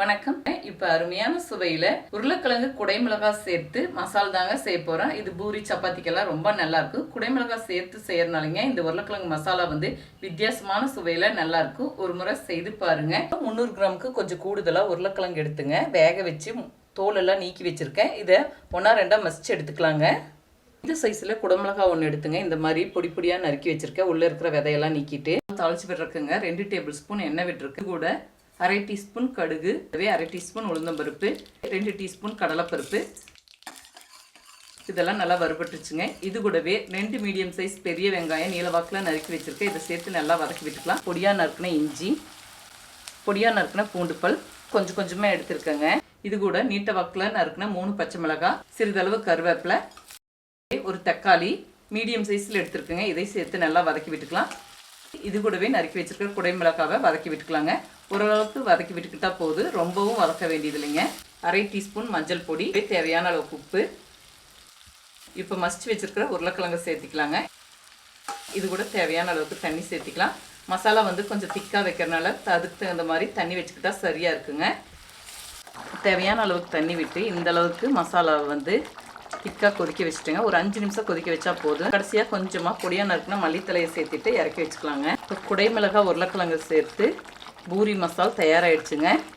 வணக்கம். இப்போ அருமையான சுவையில் உருளைக்கிழங்கு குடைமிளகா சேர்த்து மசால் தாங்க செய்ய போகிறேன் இது பூரி சப்பாத்திக்கெல்லாம் ரொம்ப நல்லா இருக்கும் குடைமிளகா சேர்த்து செய்யறனாலங்க இந்த உருளைக்கிழங்கு மசாலா வந்து வித்தியாசமான சுவையில் நல்லா இருக்கும் ஒரு முறை செய்து பாருங்க. முந்நூறு கிராமுக்கு கொஞ்சம் கூடுதலாக உருளைக்கிழங்கு எடுத்துங்க. வேக வச்சு தோலெல்லாம் நீக்கி வச்சுருக்கேன். இதை ஒன்றா ரெண்டாக மசிச்சு எடுத்துக்கலாங்க. இந்த சைஸில் குடமிளகா ஒன்று எடுத்துங்க. இந்த மாதிரி பொடி பொடியாக நறுக்கி வச்சுருக்கேன். உள்ளே இருக்கிற விதையெல்லாம் நீக்கிட்டு தாளிச்சு விட்டுருக்குங்க. ரெண்டு டேபிள் ஸ்பூன் எண்ணெய் விட்டுருக்கு கூட அரை டீஸ்பூன் கடுகு அதுவே அரை டீஸ்பூன் உளுந்தம்பருப்பு ரெண்டு டீஸ்பூன் கடலைப்பருப்பு. இதெல்லாம் நல்லா வறுபட்டுச்சுங்க இது கூடவே ரெண்டு மீடியம் சைஸ் பெரிய வெங்காயம் நீளவாக்கில் நறுக்கி வச்சுருக்கேன். இதை சேர்த்து நல்லா வதக்கி விட்டுக்கலாம். பொடியாக நறுக்கின இஞ்சி பொடியாக நறுக்கின பூண்டுப்பல் கொஞ்சம் கொஞ்சமாக எடுத்துருக்கேங்க. இது கூட நீட்ட வாக்கில் நறுக்கின மூணு பச்சை மிளகாய் சிறிதளவு கருவேப்பிலை ஒரு தக்காளி மீடியம் சைஸில் எடுத்துருக்கேங்க. இதை சேர்த்து நல்லா வதக்கி விட்டுக்கலாம். இது கூடவே நறுக்கி வச்சுருக்க குடை மிளகாவை வதக்கி விட்டுக்கலாங்க. ஓரளவுக்கு வதக்கி விட்டுக்கிட்டால் போதும் ரொம்பவும் வதக்க வேண்டியது இல்லைங்க அரை டீஸ்பூன் மஞ்சள் பொடி தேவையான அளவுக்கு உப்பு. இப்போ மசிச்சு வச்சுருக்கிற உருளைக்கிழங்கு சேர்த்திக்கலாங்க. இது கூட தேவையான அளவுக்கு தண்ணி சேர்த்திக்கலாம். மசாலா வந்து கொஞ்சம் திக்காக வைக்கிறனால அதுக்கு தகுந்த மாதிரி தண்ணி வச்சுக்கிட்டா சரியாக இருக்குங்க. தேவையான அளவுக்கு தண்ணி விட்டு இந்த அளவுக்கு மசாலாவை வந்து திக்காக கொதிக்க வச்சுட்டுங்க. ஒரு அஞ்சு நிமிஷம் கொதிக்க வச்சா போதும். கடைசியாக கொஞ்சமாக பொடியாக நறுக்குனா மல்லித்தலையை சேர்த்துட்டு இறக்கி வச்சுக்கலாங்க. இப்போ குடைமிளகா உருளைக்கிழங்கு சேர்த்து பூரி மசால் தயாராகிடுச்சுங்க